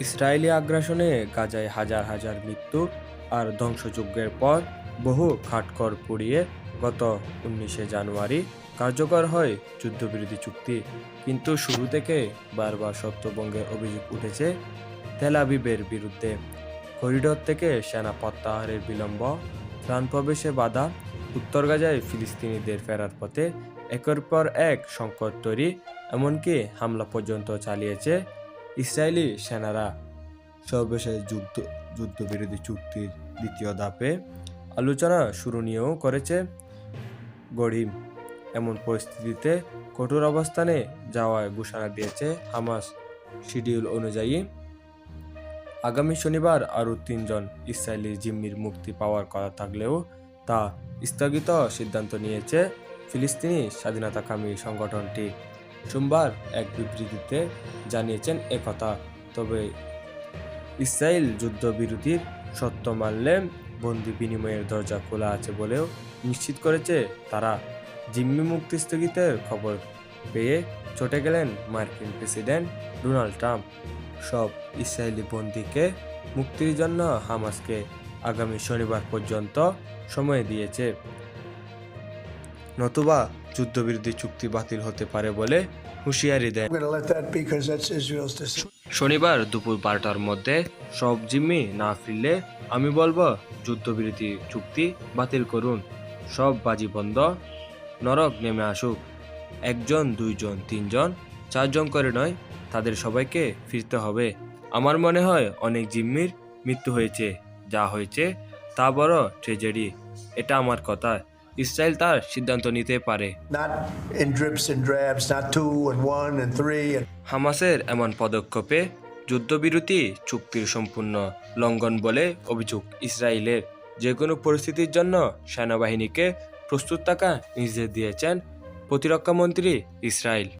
Israeli আগ্রাসনে গাজায় হাজার হাজার মৃত্যু আর ধ্বংসযজ্ঞের পর বহু খাটকর পুড়িয়ে গত উনিশে জানুয়ারি কার্যকর হয় যুদ্ধবিরোধী চুক্তি। কিন্তু শুরু থেকে বারবার সত্যভঙ্গের অভিযোগ উঠেছে তেল আবিবের বিরুদ্ধে। করিডোর থেকে সেনা প্রত্যাহারের বিলম্ব ত্রাণ প্রবেশে বাধা, উত্তর গাজায় ফিলিস্তিনিদের ফেরার পথে একের পর এক সংকট তৈরি, এমনকি হামলা পর্যন্ত চালিয়েছে ইসরায়েলি সেনারা সর্বশেষ যুদ্ধ যুদ্ধবিরোধী চুক্তির দ্বিতীয় ধাপে আলোচনা শুরু নিয়েও করেছে গরিম। এমন পরিস্থিতিতে কঠোর অবস্থানে যাওয়ার ঘোষণা দিয়েছে হামাস শিডিউল অনুযায়ী। আগামী শনিবার আরও তিনজন ইসরায়েলি জিম্মির মুক্তি পাওয়ার কথা থাকলেও তা স্থগিত সিদ্ধান্ত নিয়েছে ফিলিস্তিনি স্বাধীনতাকামী সংগঠনটি। সোমবার এক বিবৃতিতে জানিয়েছেন একথা। তবে ইসরায়েল যুদ্ধবিরতির সত্য মানলে বন্দি বিনিময়ের দরজা খোলা আছে বলেও নিশ্চিত করেছে তারা। জিম্মি মুক্তি স্থগিতের খবর পেয়ে চটে গেলেন মার্কিন প্রেসিডেন্ট ডোনাল্ড ট্রাম্প। সব ইসরায়েলি বন্দীকে মুক্তির জন্য হামাসকে আগামী শনিবার পর্যন্ত সময় দিয়েছে। নতুবা যুদ্ধবিরোধী চুক্তি বাতিল হতে পারে বলে হুঁশিয়ারি দেন। Decision. শনিবার দুপুর বারোটার মধ্যে সব জিম্মি না ফিরলে আমি বলব যুদ্ধবিরতি চুক্তি বাতিল করুন। সব বাজি বন্ধ নরক নেমে আসুক। একজন দুইজন তিনজন চারজন করে নয় তাদের সবাইকে ফিরতে হবে। আমার মনে হয় অনেক জিম্মির মৃত্যু হয়েছে যা হয়েছে তা বড় ট্রেজেডি। এটা আমার কথা। ইসরায়েল তার সিদ্ধান্ত নিতে পারে। হামাসের এমন পদক্ষেপে যুদ্ধবিরতি চুক্তির সম্পূর্ণ লঙ্ঘন বলে অভিযোগ ইসরায়েলের। যে কোনো পরিস্থিতির জন্য সেনাবাহিনীকে প্রস্তুত থাকা নির্দেশ দিয়েছেন প্রতিরক্ষামন্ত্রী ইসরায়েল।